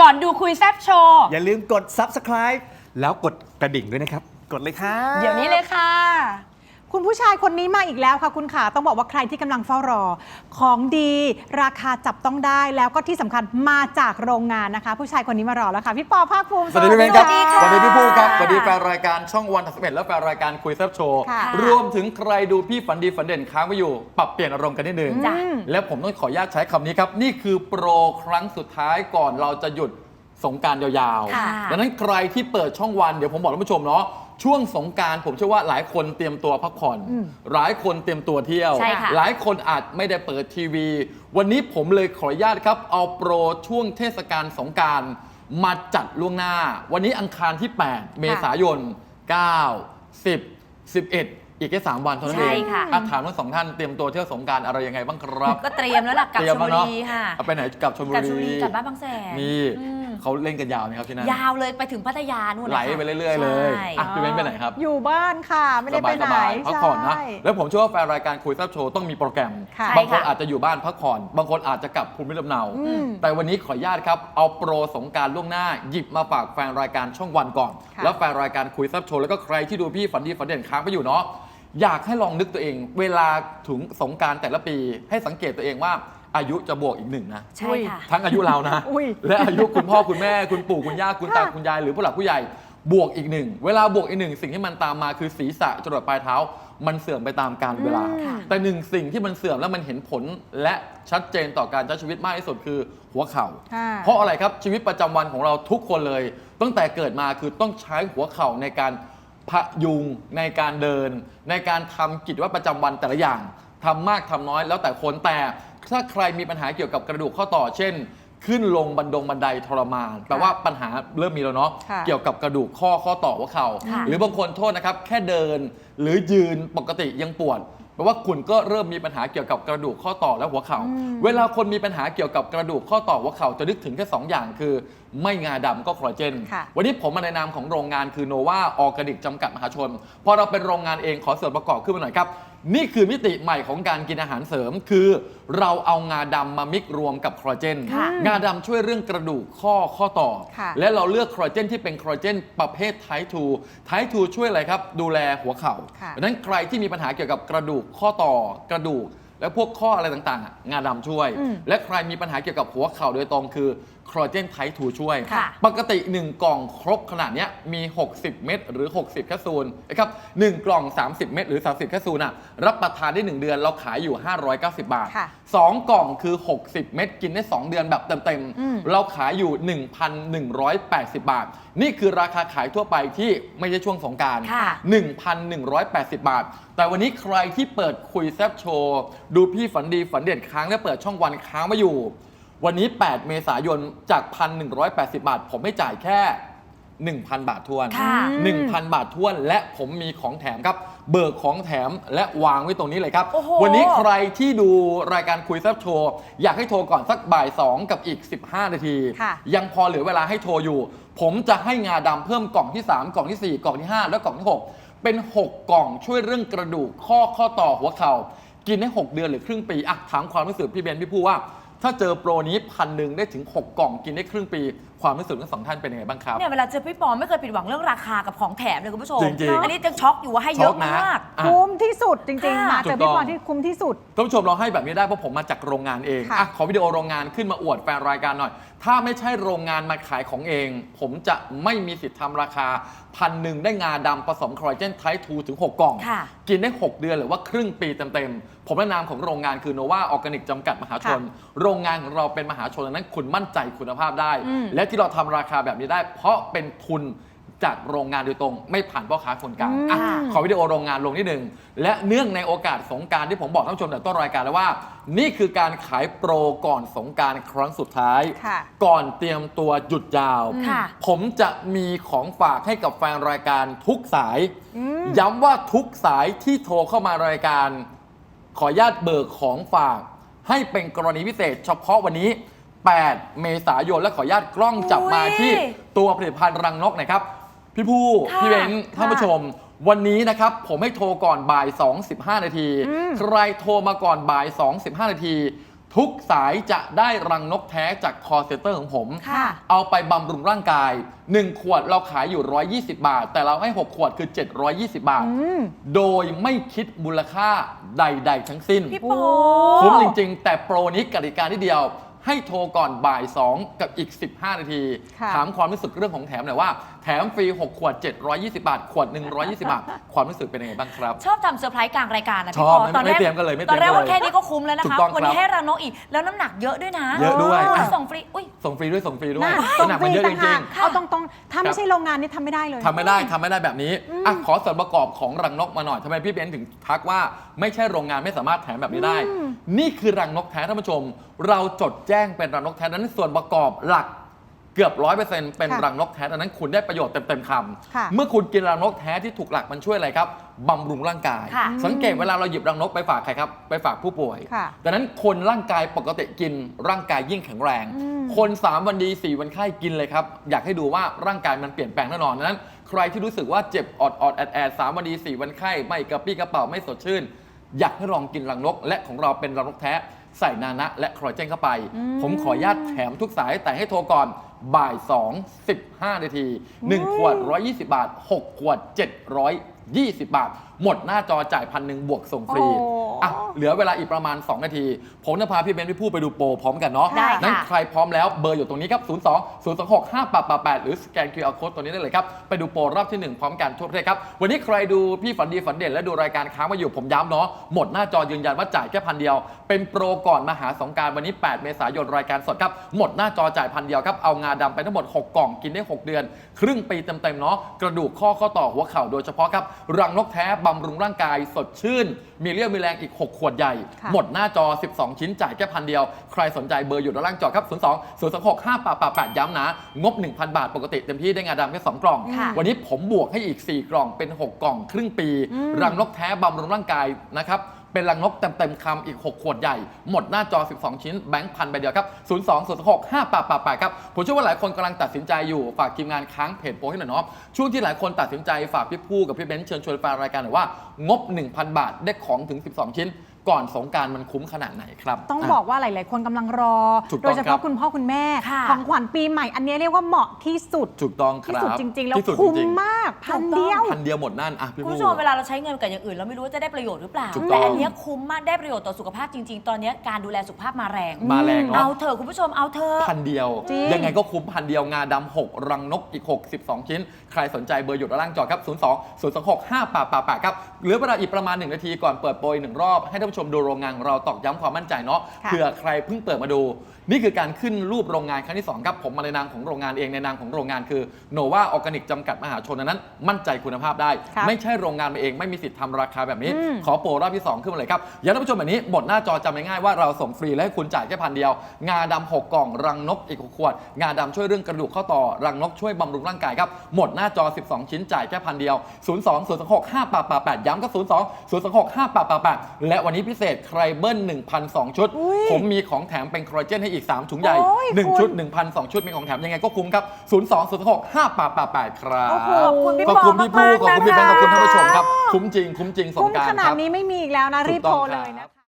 ก่อนดูคุยแซบโชว์ อย่าลืมกด subscribe แล้วกดกระดิ่งด้วยนะครับ กดเลยครับ เดี๋ยวนี้เลยค่ะ คุณผู้ชายคนนี้มาอีกแล้วค่ะคุณขาต้องบอกว่าใครที่กำลังเฝ้ารอ ของดีราคาจับต้องได้แล้วก็ที่สำคัญมาจากโรงงานนะคะ ผู้ชายคนนี้มารอแล้วค่ะ พี่ปอภาคภูมิสวัสดีพี่เบนครับสสวัวัสสดีดีค่ะพี่ภูครับ สวัสดีแฟนรายการช่องวันทัศเและแฟนรายการคุยแซบโชว์ ค่ะ รวมถึงใครดูพี่ฝันดีฝันเด่นค้างไว้อยู่ ปรับเปลี่ยนอารมณ์กันนิดนึง จ้ะ และผมต้องขออนุญาตใช้คำนี้ครับ นี่คือโปรครั้งสุดท้ายก่อนเราจะหยุดสงกรารยาวค่ะ ๆดังนั้นใครที่เปิดช่องวันเดี๋ยวผมบอกท่านผู้ชมเนาะ ช่วงสงกรารผมเชื่อว่าหลายคนเตรียมตัวพักผ่อน หลายคนเตรียมตัวเที่ยว ใช่ค่ะ หลายคนอาจไม่ได้เปิดทีวี วันนี้ผมเลยขออนุญาตครับ เอาโปรช่วงเทศกาลสงกรารมาจัดล่วงหน้า วันนี้อังคารที่ 8 เมษายน 9 10 11 อีกแค่3วันเท่านั้นเองใช่ค่ะ อ่ถามทั้งสองท่านเตรียมตัวเที่ยวสงกรารอะไรยังไงบ้างครับก็เตรียมแล้วล่ะกลับเตรีชยมลบุแล้วเนาะรีค่ะเอาไปไหนกลับชลบุกลับชลบุรีรี กลับบ้านบางแสนนี่ อืม เขาเล่นกันยาวไหมครับที่นั่นยาวเลยไปถึงพัทยานู่นไหลนะคะ ไปเรื่อยๆเลยใช่ อะพี่เบ้นไปไหนครับ อยู่บ้านค่ะ ไม่ได้ไปไหนสบายๆพักผ่อนนะ ใช่ แล้วผมเชื่อว่าแฟนรายการคุยแซับโชว์ต้องมีโปรแกรม ค่ะบางคนใช่ค่ะ อาจจะอยู่บ้านพักผ่อน บางคนอาจจะกลับภูมิลำเนา อืมแต่วันนี้ขออนุญาตครับ เอาโปรสงกรารล่วงหน้า หยิบมาฝากแฟนรายการช่องวันก่อน ค่ะ แล้วแฟนรายการคุยแซับโชว์แล้วก็ใครที่ดูพี่ฝันดีฝันเด่นค้างไปอยู่เนาะ อยากให้ลองนึกตัวเอง เวลาถึงสงกรารแต่ละปี ให้สังเกตตัวเองว่า อายุจะบวกอีกหนึ่งนะ ใช่ค่ะ ทั้งอายุเรานะ อุ้ย และอายุคุณพ่อคุณแม่คุณปู่คุณย่าคุณตาคุณยายหรือผู้หลักผู้ใหญ่บวกอีกหนึ่งเวลาบวกอีกหนึ่งสิ่งที่มันตามมาคือศีรษะจรดปลายเท้า มันเสื่อมไปตามกาลเวลาอืมแต่หนึ่งสิ่งที่มันเสื่อมแล้วมันเห็นผลและชัดเจนต่อการใช้ชีวิตมากที่สุดคือหัวเข่า ค่ะ เพราะอะไรครับชีวิตประจำวันของเราทุกคนเลย ตั้งแต่เกิดมาคือต้องใช้หัวเข่าในการพยุงในการเดิน ในการทำกิจวัตรประจำวันแต่ละอย่าง ทำมากทำน้อยแล้วแต่คนแต่ ถ้าใครมีปัญหาเกี่ยวกับกระดูกข้อต่อ เช่น ขึ้นลงบันดงบันไดทรมานแปลว่าปัญหาเริ่มมีแล้วเนาะค่ะเกี่ยวกับกระดูกข้อข้อต่อหัวเข่าค่ะ หรือบางคนโทษนะครับ แค่เดิน หรือยืนปกติยังปวดแปลว่าคุณก็เริ่มมีปัญหาเกี่ยวกับกระดูกข้อต่อและหัวเข่า เวลาคนมีปัญหาเกี่ยวกับกระดูกข้อต่อหัวเข่าจะนึกถึงแค่สองอย่างคือ ไม่งาดำก็คอลลาเจน ค่ะ วันนี้ผมมาในนามของโรงงานคือโนวาออร์แกนิกจำกัดมหาชน พอเราเป็นโรงงานเองขอส่วนประกอบขึ้นมาหน่อยครับ นี่คือมิติใหม่ของการกินอาหารเสริม คือเราเอางาดำมามิกรวมกับคอลลาเจน ค่ะงาดำช่วยเรื่องกระดูกข้อข้อต่อ ค่ะ และเราเลือกคอลลาเจนที่เป็นคอลลาเจนประเภทไททูไททูช่วยอะไรครับ ดูแลหัวเข่าค่ะ ดังนั้นใครที่มีปัญหาเกี่ยวกับกระดูกข้อต่อกระดูก และพวกข้ออะไรต่างๆอะงาดำช่วยอืมและใครมีปัญหาเกี่ยวกับหัวเข่าโดยตรงคือ คอลลาเจนไททูช่วย ค่ะปกติ 1 กล่องครบขนาดเนี้ยมี 60 เม็ดหรือ 60 แคปซูลนะครับ1กล่อง 30 เม็ดหรือ 30 แคปซูลน่ะรับประทานได้ 1 เดือนเราขายอยู่ 590 บาท ค่ะ2 กล่องคือ 60 เม็ดกินได้ 2 เดือนแบบเต็มอืม ๆ เราขายอยู่ 1,180 บาท นี่คือราคาขายทั่วไปที่ไม่ใช่ช่วงสงกราร ค่ะ 1,180 บาท แต่วันนี้ใครที่เปิดคุยแซบโชว์ ดูพี่ฝันดีฝันเด่นค้างและเปิดช่องวันค้างมาอยู่ วันนี้ 8 เมษายนจาก 1,180 บาท ผมไม่จ่ายแค่ 1,000 บาททวน ค่ะ 1,000 บาททวน และผมมีของแถมครับ เบิกของแถมและวางไว้ตรงนี้เลยครับ โอ้โห วันนี้ใครที่ดูรายการคุยแซบโชว์ อยากให้โทรก่อนสักบ่าย 2 กับอีก 15 นาที ค่ะ ยังพอเหลือเวลาให้โทรอยู่ ผมจะให้งาดำเพิ่มกล่องที่ 3 กล่องทีสี่4 กล่องที่ 5 และกล่องที่ 6 เป็น 6 กล่องช่วยเรื่องกระดูกข้อข้อต่อหัวเข่า กินได้6 เดือนหรือครึ่งปีอะถามความรู้สึกพี่เบนพี่ผู้ว่า ถ้าเจอโปรนี้พันหนึ่งได้ถึง 6 กล่องกินได้ครึ่งปี ความรู้สึกทั้งสองท่านเป็นยังไงบ้างครับ เนี่ยเวลาเจอพี่ปอไม่เคยผิดหวังเรื่องราคากับของแถมเลยคุณผู้ชมจริงๆ อันนี้ยังช็อกอยู่ว่าให้เยช็อะอกนะมาก อะ คุ้มที่สุดจริงค่ะๆมาเจอถูกต้พี่องปอที่คุ้มที่สุด ท่านผู้ชมเราให้แบบนี้ได้เพราะผมมาจากโรงงานเองค่ะอะขอวิดีโอโรงงานขึ้นมาอวดแฟนรายการหน่อย ถ้าไม่ใช่โรงงานมาขายของเอง ผมจะไม่มีสิทธิ์ทำราคาพันหนึ่งได้งาดำผสมคอลลาเจนไททูถึง 6 กล่อง ค่ะ กินได้ 6 เดือนหรือว่าครึ่งปีเต็มๆ ผมแนะนามของโรงงานคือโนวาออร์แกนิกจำกัดมหาชน โรงงานของเราเป็นมหาชนดังนั้นคุณมั่นใจคุณภาพได้อืมและที่เราทำราคาแบบนี้ได้ เพราะเป็นทุนจากโรงงานโดยตรง ไม่ผ่านพ่อค้าคนกลางอะอืมขอวิดีโอโรงงานลงนิดหนึ่งและเนื่องในโอกาสสงกรารที่ผมบอกท่านผู้ชมแต่ต้นรายการแล้วว่า นี่คือการขายโปรก่อนสงกรารครั้งสุดท้าย ค่ะก่อนเตรียมตัวหยุดยาว ค่ะ ผมจะมีของฝากให้กับแฟนรายการทุกสาย อืม ย้ำว่าทุกสายที่โทรเข้ามารายการ ขออนุญาตเบิกของฝาก ให้เป็นกรณีพิเศษ เฉพาะวันนี้ 8 เมษายนและขออนุญาตกล้องจับมาอุ๊ยที่ตัวผลิตภัณฑ์รังนกหนะครับ พี่ผู้ค่ะพี่เบนซ์ท่านผู้ชม วันนี้นะครับผมให้โทรก่อนบ่าย 2 15 นาที อืม ใครโทรมาก่อนบ่าย 2 15 นาที ทุกสายจะได้รังนกแท้จากคอเซนเตอร์ของผม ค่ะ เอาไปบำรุงร่างกาย 1 ขวดเราขายอยู่ 120 บาท แต่เราให้ 6 ขวดคือ 720 บาท อืม โดยไม่คิดมูลค่าใด ๆ ทั้งสิ้น พี่ปอคุ้มจริง ๆ แต่โปรนี้กติกาที่เดียว ให้โทรก่อนบ่าย 2 กับอีก 15 นาที ค่ะ ถามความรู้สึกเรื่องของแถมหน่อยว่า แถมฟรี 6 ขวด 720 บาท ขวด 120 บาท ความรู้สึกเป็นยังไงบ้างครับ ชอบทำเซอร์ไพรส์กลางรายการนะชพี่อบปอไม่ตอนแรกไม่เตรียมกันเลยไม่เตรีตยอมนแรกกันเลยว่าแค่นี้ก็คุ้มแล้วนะถูคะกต้องวันครันี้บให้รังนกอีก แล้วน้ำหนักเยอะด้วยนะเยอะด้วยอะอะส่งฟรีอุ้ย ส่งฟรีด้วยส่งฟรีด้วยน่าขส่งนาดฟมันรีเยอะจต่างริหางกๆ เอาตรงๆ ถ้าครัไม่บใช่โรงงานนี่ทำไม่ได้เลย ทำไม่ได้ทำไม่ได้แบบนี้อะขอส่วนประกอบของรังนกมาหน่อยทำไมพี่เบนซ์ถึงทักว่าไม่ใช่โรงงานไม่สามารถแถมแบบนี้ได้อืมนี่คือรังนกแท้ท่านผู้ชม เราจดแจ้งเป็นรังนกแท้ดังนั้นส่วนประกอบหลักเกือบร้อยเปอร์เซ็นต์เป็นรังนกแท้ดังนั้นคุณได้ประโยชน์เต็มๆคค่ะำเมื่อคุณกินรังนกแท้ที่ถูกหลักมันช่วยอะไรครับบำรุงร่างกาย ค่ะ สังเกตเวลาเราหยิบรังนกไปฝากใครครับไปฝากผู้ป่วย ค่ะ ดังนั้นคนร่างกายปกติกินร่างกายยิ่งแข็งแรง อืม คน 3 วันดี 4 วันไข้กินเลยครับ อยากให้ดูว่าร่างกายมันเปลี่ยนแปลงแน่นอนดังนั้น ใครที่รู้สึกว่าเจ็บออดออดแอดแอดสามวันดี 4 วันไข้ ไม่กระปี้กระเป๋าไม่สดชื่น อยากให้ลองกินรังนก และของเราเป็นรังนกแท้ ใส่นานะและคอลลาเจนเข้าไป ผมขออนุญาตแถมทุกสายแต่ให้โทรก่อนบ่าย 2 15 นาที 1 ขวด 120 บาท 6 ขวด 720 บาท หมดหน้าจอจ่ายพันหนึ่งบวกส่งฟรีโอ้อะเหลือเวลาอีกประมาณ 2 นาที ผมจะพาพี่เบนซ์พี่พูดไปดูโปรพร้อมกันเนาะได้ค่ะ นั้นใครพร้อมแล้วเบอร์อยู่ตรงนี้ครับ 02 026 5888 หรือสแกน QR Code ตัวนี้ได้เลยครับ ไปดูโปรรอบที่1 พร้อมกันทั่วประเทศครับ วันนี้ใครดูพี่ฝันดีฝันเด่นและดูรายการค้างมาอยู่ผมย้ำเนาะหมดหน้าจอยืนยันว่าจ่ายแค่พันเดียว เป็นโปรก่อนมาหาสงกรารวันนี้ 8 เมษายนรายการสดครับหมดหน้าจอจ่ายพันเดียวครับเอางาดำไปทั้งหมด 6 กล่องกินได้ 6 เดือน ครึ่งปีเต็มๆเนาะกระดูกข้อข้อต่อหัวเข่าโดยเฉพาะครับรังนกแท้บำรุงร่างกายสดชื่น มีเรี่ยวมีแรงอีก 6 ขวดใหญ่ค่ะหมดหน้าจอ 12 ชิ้นจ่ายแค่พันเดียว ใครสนใจเบอร์อยู่ด้านล่างจอครับ 02 026 5888 ย้ำนะ งบ 1,000 บาทปกติเต็มที่ได้งาดำแค่2กล่องค่ะวันนี้ผมบวกให้อีก 4 กล่องเป็น 6 กล่องครึ่งปี รังนกแท้บำรุงร่างกายนะครับ เป็นรังนกเต็มๆคำอีก 6 ขวดใหญ่ หมดหน้าจอ 12 ชิ้นแบงค์พันใบเดียวครับ 02 0 6 5888 ครับ ผมเชื่อว่าหลายคนกำลังตัดสินใจอยู่ ฝากทีมงานค้างเพจโปรให้หน่อยเนาะช่วงที่หลายคนตัดสินใจฝากพี่ผู้กับพี่เบนซ์เชิญชวนแฟนรายการหน่อยว่างบ 1,000 บาทได้ของถึง 12 ชิ้น ก่อนสงกรารมันคุ้มขนาดไหนครับต้องะ บอกว่าหลาย ๆ คนกำลังรอ ถูกต้องโดยเฉครัพาะบ คุณพ่อคุณแม่ค่ะ ของขวัญปีใหม่ อันนี้เรียกว่าเหมาะที่สุด ถูกต้องคที่รับสุดจริง ๆ แล้วที่สุดคุ้มจริงๆมากพันถูกต้องเดียว พันเดียวหมดนั่นอะพี่คุณผู้ผู้ชมเวลาเราใช้เงินกับอย่างอื่นเราไม่รู้ว่าจะได้ประโยชน์หรือเปล่า ถูกต้องแต่อันเนี้ยคุ้มมากได้ประโยชน์ต่อสุขภาพจริง ๆ ตอนเนี้ยการดูแลสุขภาพมาแรง มาแรงเอาเนาะเถอะคุณผู้ชมเอาเถอะ พันเดียว จริง ยังไงก็คุ้มพันเดียวงาดำ6รังนกอีก6 12ชิ้น ใครสนใจเบอร์อยู่ด้านล่างจอครับ 02 026 5888ครับเหลือเวลาอีกประมาณ 1 นาทีก่อนเปิดโปรยหนึ่งรอบให้ท่านผู้ชมดูโรงงานของเราตอกย้ำความมั่นใจเนาะค่ะ เผื่อใครเพิ่งเปิดมาดู นี่คือการขึ้นรูปโรงงานครั้งที่2ครับผมมาในนามของโรงงานเองในนามของโรงงานคือโนวาออร์แกนิกจำกัดมหาชนดังนั้น มั่นใจคุณภาพได้ ครับไม่ใช่โรงงานมาเองไม่มีสิทธิ์ทำราคาแบบนี้ อืม ขอโปรรอบที่ 2 ขึ้นมาเลยครับอย่าท่านผู้ชมแบบนี้บทหน้าจอจำง่ายๆว่าเราส่งฟรีและให้คุณจ่ายแค่พันเดียว งาดำ6กล่อง รังนกอีก6ขวด งาดำช่วยเรื่องกระดูกข้อต่อ รังนกช่วยบำรุงร่างกายครับ หมดหน้าจอ 12 ชิ้นจ่ายแค่พันเดียว 02 026 5888 ย้ำก็ 02 026 5888 และวันนี้พิเศษใครเบิ้ล1,002 ชุด อุ๊ยผมมีของแถมเป็นคอลลาเจนให้อีก 3 ถุงใหญ่ โอ้ย1คุณชุด1,002 ชุดมีของแถมยังไงก็คุ้มครับ 02 026 5888 ครับโอ้โหขอบคุณพี่ขอบคุณพี่ผู้ปอขอบคุณพี่แบงค์ขอบคุณท่านผู้ชมครับ คุ้มจริง คุ้มจริงสงคุ้มกรารขนาคดรับ นี้ไม่มีอีกแล้วนะ รีบถูกต้โทองรเลยครันะบคะ